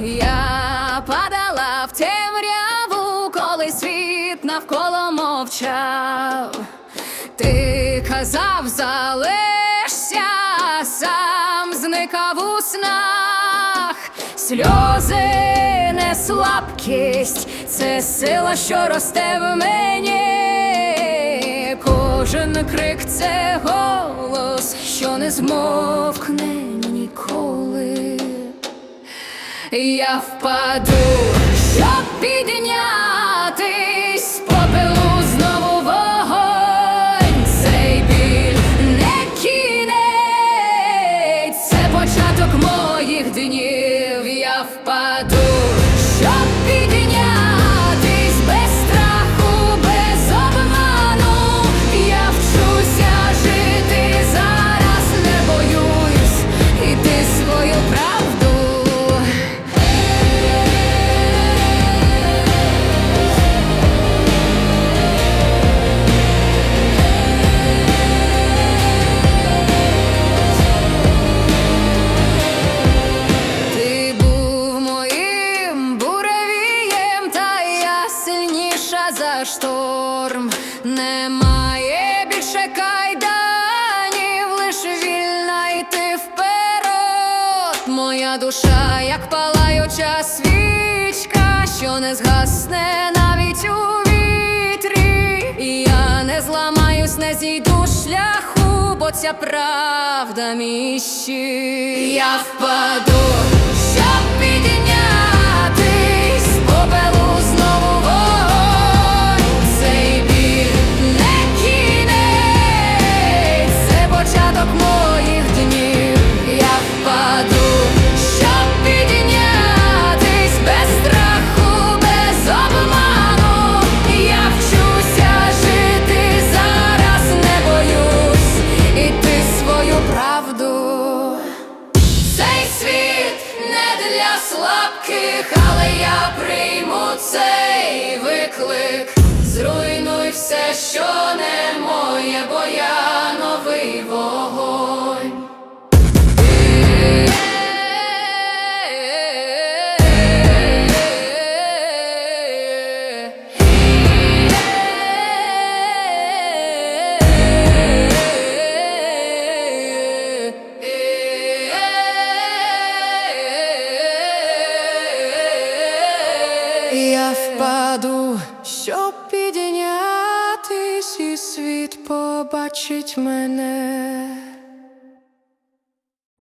Я падала в темряву, коли світ навколо мовчав. Ти казав, залишся, сам зникав у снах. Сльози не слабкість, це сила, що росте в мені. Кожен крик це голос, що не змовкне ніколи. Я впаду, щоб піднятись, Немає більше кайданів, лиш вільна йти вперед. Моя душа, як палаюча свічка, що не згасне навіть у вітрі. І я не зламаюсь, не зійду шляху, бо ця правда мій щит. Я впаду, слабких, але я прийму цей виклик. Зруйнуй все, що не Я впаду, щоб піднятись, і світ побачить мене.